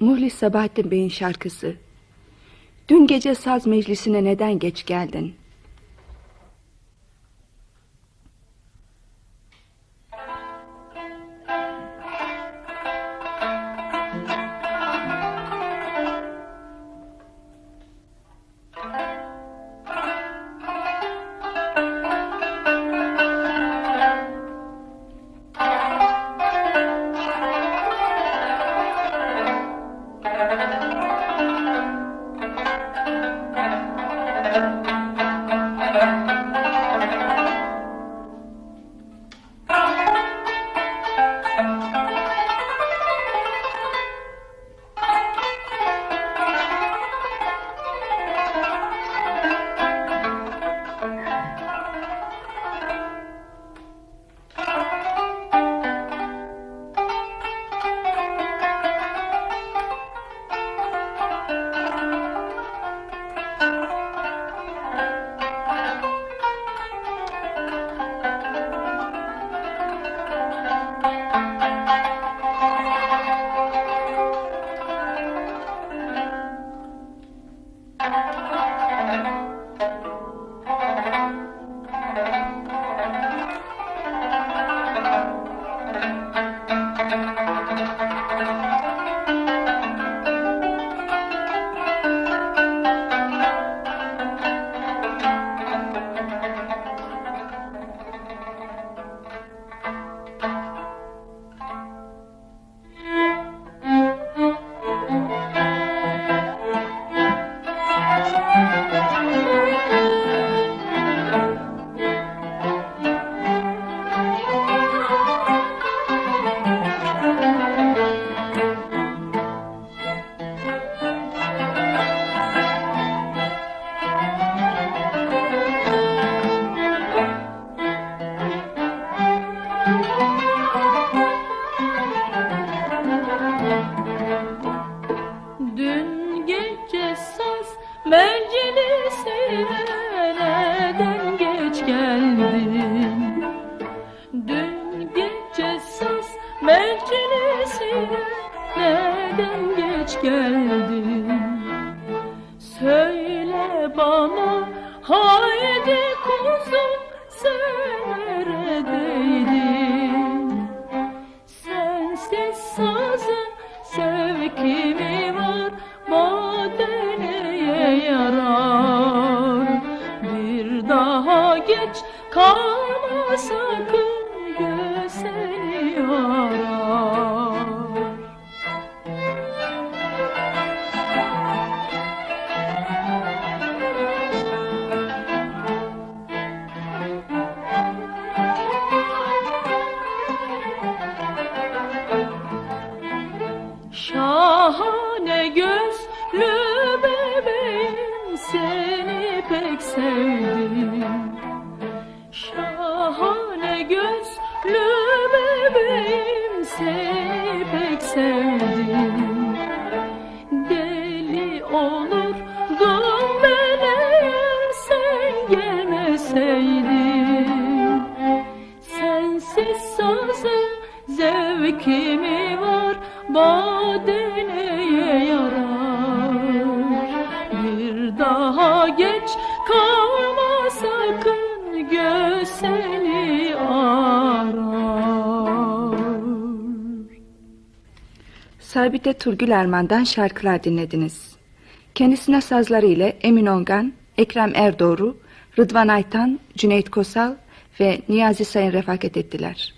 Muhlis Sabahattin Bey'in şarkısı. Dün gece saz meclisine neden geç geldin? Geç geldin? Dün gece saz meclisine neden geç geldin? Söyle bana haydi kuzum sen neredeydin? Sensiz sazın sevki geç kalma sakın Göz seni arar Şahane gözlü bebeğim seni pek sevdim gözlü bebeğim seni pek sevdim. Deli olurdum ben eğer sen gelmeseydin. Sensiz sazın zevki mi var Badeneye yarar. Bir daha geç kalma Sabite Turgül Erman'dan şarkılar dinlediniz. Kendisine sazları ile Emin Ongan, Ekrem Erdoğru, Rıdvan Aytan, Cüneyt Kosal ve Niyazi Sayın refakat ettiler.